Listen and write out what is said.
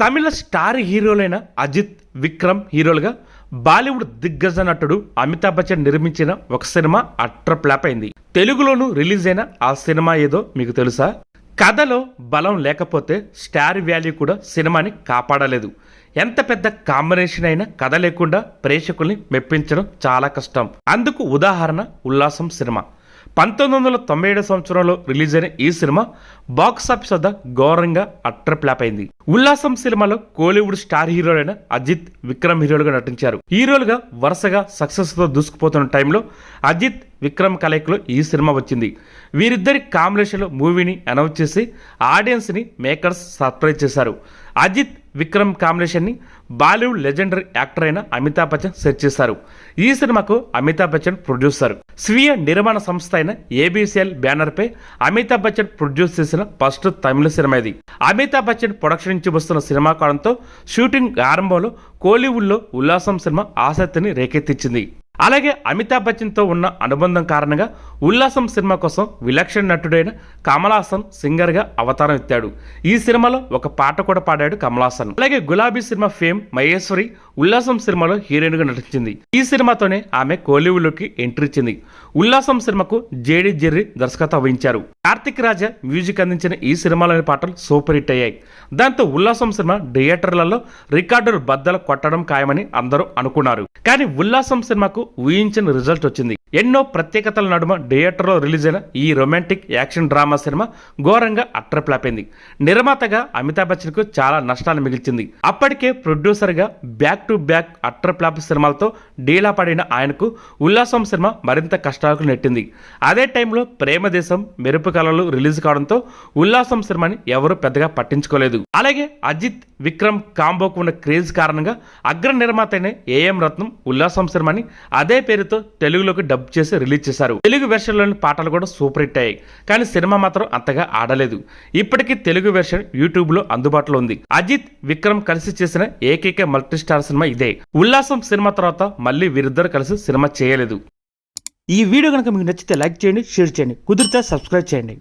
తమిళ star హీరోలైన అజిత్ విక్రమ్ హీరోలుగా బాలీవుడ్ దిగ్గజ నటుడు అమితాబ్ బచ్చన్ నిర్మించిన ఒక సినిమా అట్ర ఫ్లాప్ అయింది. తెలుగులోనూ రిలీజ్ అయిన ఆ సినిమా ఏదో మీకు తెలుసా? కథలో బలం లేకపోతే స్టార్ వాల్యూ కూడా సినిమాని కాపాడలేదు. ఎంత పెద్ద కాంబినేషన్ అయినా కథ లేకుండా ప్రేక్షకుల్ని మెప్పించడం చాలా కష్టం. అందుకు ఉదాహరణ ఉల్లాసం సినిమా. పంతొమ్మిది వందల తొంభై ఏడు సంవత్సరంలో రిలీజ్ అయిన ఈ సినిమా బాక్స్ ఆఫీస్ వద్ద ఘోరంగా అట్ర ఫ్లాప్ అయింది. ఉల్లాసం సినిమాలో కోలీవుడ్ స్టార్ హీరోలైన అజిత్ విక్రమ్ హీరోలుగా నటించారు. హీరోలుగా వరుసగా సక్సెస్తో దూసుకుపోతున్న టైంలో అజిత్ విక్రమ్ కలయికలో ఈ సినిమా వచ్చింది. వీరిద్దరి కాంబినేషన్లో మూవీని అనౌన్స్ చేసి ఆడియన్స్ని మేకర్స్ సర్ప్రైజ్ చేశారు. అజిత్ విక్రమ్ కాంబినేషన్ని బాలీవుడ్ లెజెండరీ యాక్టర్ అయిన అమితాబ్ బచ్చన్ సెట్ చేశారు. ఈ సినిమాకు అమితాబ్ బచ్చన్ ప్రొడ్యూసర్ స్వీయ నిర్మాణ సంస్థ అయిన ఏబిసిఎల్ బ్యానర్పై అమితాబ్ బచ్చన్ ప్రొడ్యూస్ చేసిన ఫస్ట్ తమిళ సినిమా ఇది. అమితాబ్ బచ్చన్ ప్రొడక్షన్ నుంచి వస్తున్న సినిమా కావడంతో షూటింగ్ ఆరంభంలో కోలీవుడ్లో ఉల్లాసం సినిమా ఆసక్తిని రేకెత్తించింది. అలాగే అమితాబ్ బచ్చన్తో ఉన్న అనుబంధం కారణంగా ఉల్లాసం సినిమా కోసం విలక్షణ నటుడైన కమలాసన్ సింగర్గా అవతారం ఎత్తాడు. ఈ సినిమాలో ఒక పాట కూడా పాడాడు కమలాసన్. అలాగే గులాబీ సినిమా ఫేమ్ మహేశ్వరి ఉల్లాసం సినిమాలో హీరోయిన్గా నటించింది. ఈ సినిమాతోనే ఆమె కోలీవుడ్లోకి ఎంట్రీ ఇచ్చింది. ఉల్లాసం సినిమాకు జేడి జెర్రి దర్శకత్వం వహించారు. కార్తిక్ రాజా మ్యూజిక్ అందించిన ఈ సినిమాలోని పాటలు సూపర్ హిట్ అయ్యాయి. దాంతో ఉల్లాసం సినిమా థియేటర్లలో రికార్డులు బద్దలు కొట్టడం ఖాయమని అందరూ అనుకున్నారు. కానీ ఉల్లాసం సినిమాకు ఊహించని రిజల్ట్ వచ్చింది. ఎన్నో ప్రత్యేకతల నడుమ థియేటర్లో రిలీజ్ అయిన ఈ రొమాంటిక్ యాక్షన్ డ్రామా సినిమా ఘోరంగా అట్రప్లాపింది. నిర్మాతగా అమితాబ్ బచ్చన్కు చాలా నష్టాలు మిగిల్చింది. అప్పటికే ప్రొడ్యూసర్గా బ్యాక్ టు బ్యాక్ అట్రప్లాప్ సినిమాలతో డీలా పడిన ఆయనకు ఉల్లాసం సినిమా మరింత కష్టాలకు నెట్టింది. అదే టైంలో ప్రేమదేశం మెరుపు కళలు రిలీజ్ కావడంతో ఉల్లాసం సినిమాని ఎవరూ పెద్దగా పట్టించుకోలేదు. అలాగే అజిత్ విక్రమ్ కాంబోకు ఉన్న క్రేజ్ కారణంగా అగ్ర నిర్మాత అయిన ఏఎం రత్నం ఉల్లాసం సినిమాని అదే పేరుతో తెలుగులోకి డబ్ చేసి రిలీజ్ చేశారు. తెలుగు వెర్షన్లోని పాటలు కూడా సూపర్ హిట్ అయ్యాయి. కానీ సినిమా మాత్రం అంతగా ఆడలేదు. ఇప్పటికీ తెలుగు వెర్షన్ యూట్యూబ్లో అందుబాటులో ఉంది. అజిత్ విక్రమ్ కలిసి చేసిన ఏకైక మల్టీ స్టార్ సినిమా ఇదే. ఉల్లాసం సినిమా తర్వాత మళ్ళీ వీరిద్దరు కలిసి సినిమా చేయలేదు. ఈ వీడియో కనుక మీకు నచ్చితే లైక్ చేయండి షేర్ చేయండి. కుదిరితే సబ్స్క్రైబ్ చేయండి.